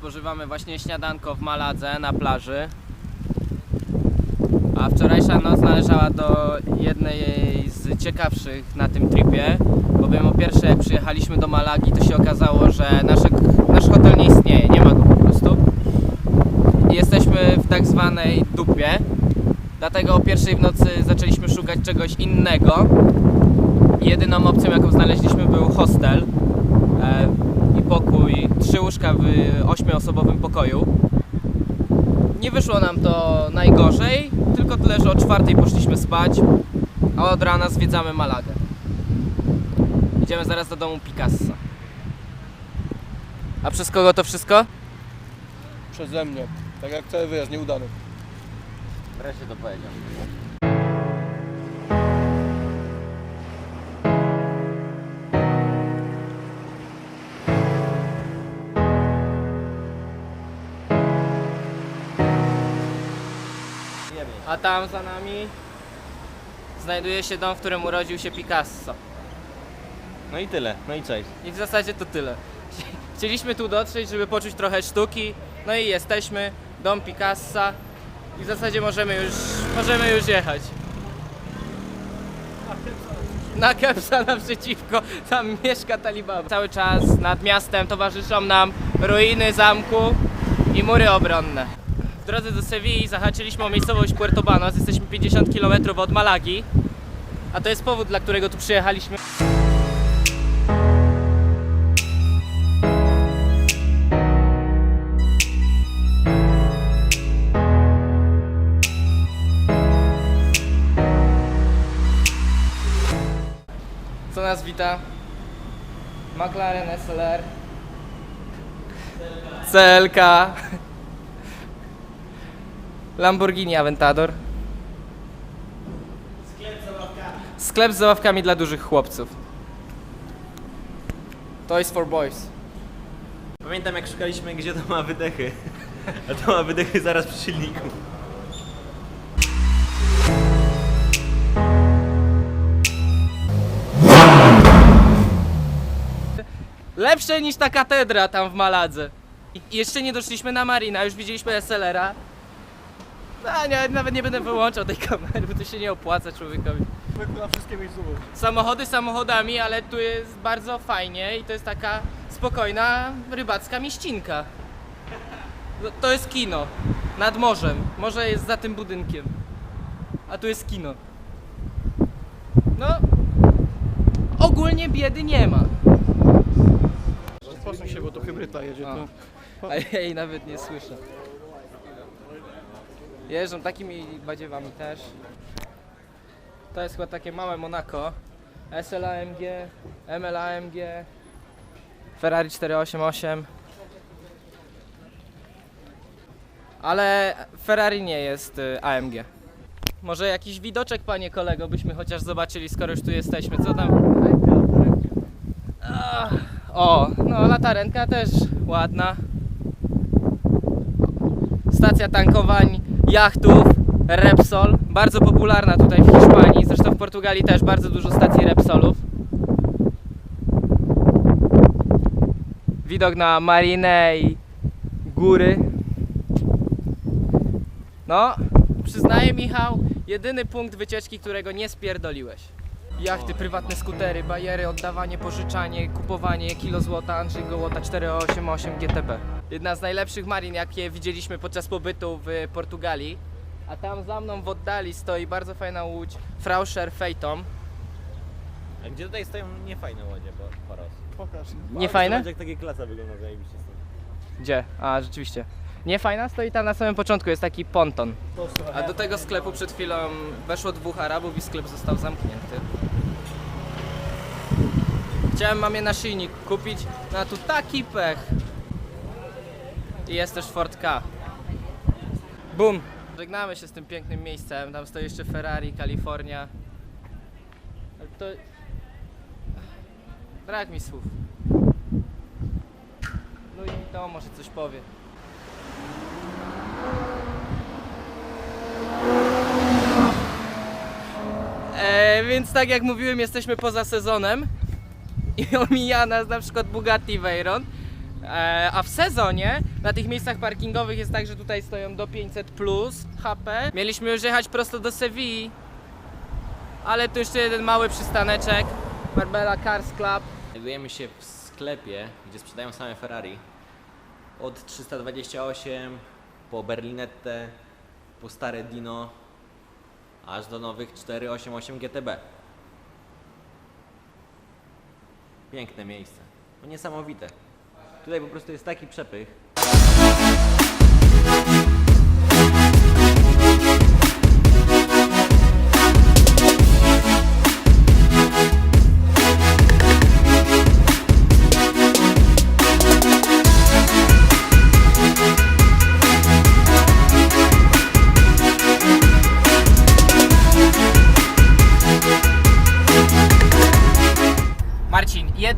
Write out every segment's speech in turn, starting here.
spożywamy właśnie śniadanko w Maladze na plaży. A wczorajsza noc należała do jednej z ciekawszych na tym tripie, bowiem o pierwsze przyjechaliśmy do Malagi to się okazało, że nasze, nasz hotel nie istnieje, nie ma go po prostu. Jesteśmy w tak zwanej dupie, dlatego o pierwszej w nocy zaczęliśmy szukać czegoś innego. Jedyną opcją jaką znaleźliśmy był hostel e, i pokój, trzy łóżka w ośmioosobowym pokoju. Nie wyszło nam to najgorzej, tylko tyle, że o czwartej poszliśmy spać, a od rana zwiedzamy Malagę. Idziemy zaraz do domu Picassa. A przez kogo to wszystko? Przeze mnie. Tak jak cały wyjazd nieudany. Wreszcie to powiedział. A tam za nami znajduje się dom, w którym urodził się Picasso. No i tyle, no i cześć. I w zasadzie to tyle. Chcieliśmy tu dotrzeć, żeby poczuć trochę sztuki. No i jesteśmy, dom Picassa. I w zasadzie możemy już, możemy już jechać. Na Kepsa naprzeciwko, tam mieszka Talibaba. Cały czas nad miastem towarzyszą nam ruiny zamku i mury obronne. Drodze do Sewilli zahaczyliśmy o miejscowość Puerto Banos. Jesteśmy 50 km od Malagi. A to jest powód, dla którego tu przyjechaliśmy. Co nas wita? McLaren SLR CLK Lamborghini Aventador. Sklep z zabawkami dla dużych chłopców. Toys for Boys. Pamiętam jak szukaliśmy gdzie to ma wydechy. A to ma wydechy zaraz przy silniku. Lepsze niż ta katedra tam w Maladze. I jeszcze nie doszliśmy na Marina, już widzieliśmy SLR-a a nie, nawet nie będę wyłączał tej kamery, bo to się nie opłaca człowiekowi. Na wszystkie miejscowości. Samochody samochodami, ale tu jest bardzo fajnie i to jest taka spokojna rybacka mieścinka. No, To jest kino nad morzem. Morze jest za tym budynkiem. A tu jest kino. No, ogólnie biedy nie ma. Posuń się, bo to hybryda jedzie. A. To... A ja jej nawet nie słyszę. Jeżdżą takimi badziewami też. To jest chyba takie małe Monaco. SLAMG, MLAMG, Ferrari 488. Ale Ferrari nie jest y, AMG. Może jakiś widoczek, panie kolego, byśmy chociaż zobaczyli, skoro już tu jesteśmy. Co tam? O, no latarenka też ładna. Stacja tankowań jachtów Repsol, bardzo popularna tutaj w Hiszpanii, zresztą w Portugalii też bardzo dużo stacji Repsolów. Widok na marinę i góry. No, przyznaję Michał, jedyny punkt wycieczki, którego nie spierdoliłeś. Jachty, prywatne skutery, bajery, oddawanie, pożyczanie, kupowanie, kilo złota, Andrzej Gołota 488 GTB. Jedna z najlepszych marin, jakie widzieliśmy podczas pobytu w Portugalii. A tam za mną w oddali stoi bardzo fajna łódź Frauscher Phaeton. A gdzie tutaj stoją niefajne łodzie, bo paros. Pokaż. Nie fajne? Zobacz jak takie klasa wygląda zajebiście stąd. Gdzie? A, rzeczywiście. Nie fajna? Stoi tam na samym początku, jest taki ponton. A do tego sklepu przed chwilą weszło dwóch Arabów i sklep został zamknięty. Chciałem mamie naszyjnik kupić, no a tu taki pech. I jest też Ford K. Bum! Żegnamy się z tym pięknym miejscem, tam stoi jeszcze Ferrari, Kalifornia. Ale to... Brak mi słów. No i to może coś powie. E, więc tak jak mówiłem, jesteśmy poza sezonem i omija nas na przykład Bugatti Veyron. E, a w sezonie na tych miejscach parkingowych jest tak, że tutaj stoją do 500 plus HP. Mieliśmy już jechać prosto do Sewilli, ale tu jeszcze jeden mały przystaneczek. Marbella Cars Club. Znajdujemy się w sklepie, gdzie sprzedają same Ferrari. Od 328 po Berlinette, po stare Dino, aż do nowych 488 GTB. Piękne miejsce. No niesamowite. Tutaj po prostu jest taki przepych.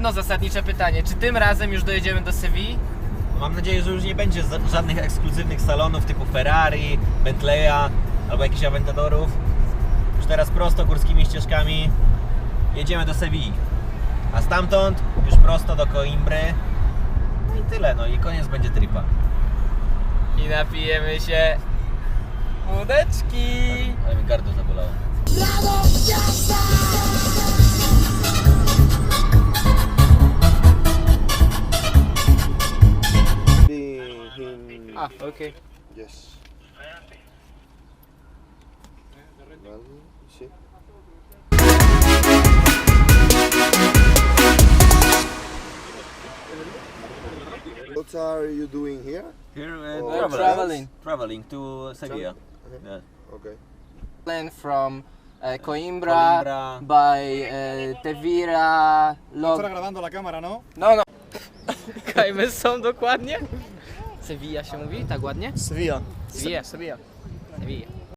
Jedno zasadnicze pytanie. Czy tym razem już dojedziemy do Sewilli? Mam nadzieję, że już nie będzie za- żadnych ekskluzywnych salonów typu Ferrari, Bentleya albo jakichś Aventadorów. Już teraz prosto górskimi ścieżkami jedziemy do Sewilli. A stamtąd już prosto do Coimbry. No i tyle, no i koniec będzie tripa. I napijemy się wódeczki. Ale mi gardło zabolało. Okej. Yes. Well, see. What are you doing here? Here Oh, We're traveling. Traveling to Sevilla. Yeah. Okay. Plane from uh, Coimbra, Coimbra. by uh, Tevira, Log... Estará grabando la cámara, ¿no? No, no. Kajmy są dokładnie? Sevilla się mówi? Tak ładnie? Sevilla. Sevilla. Sevilla. Sevilla.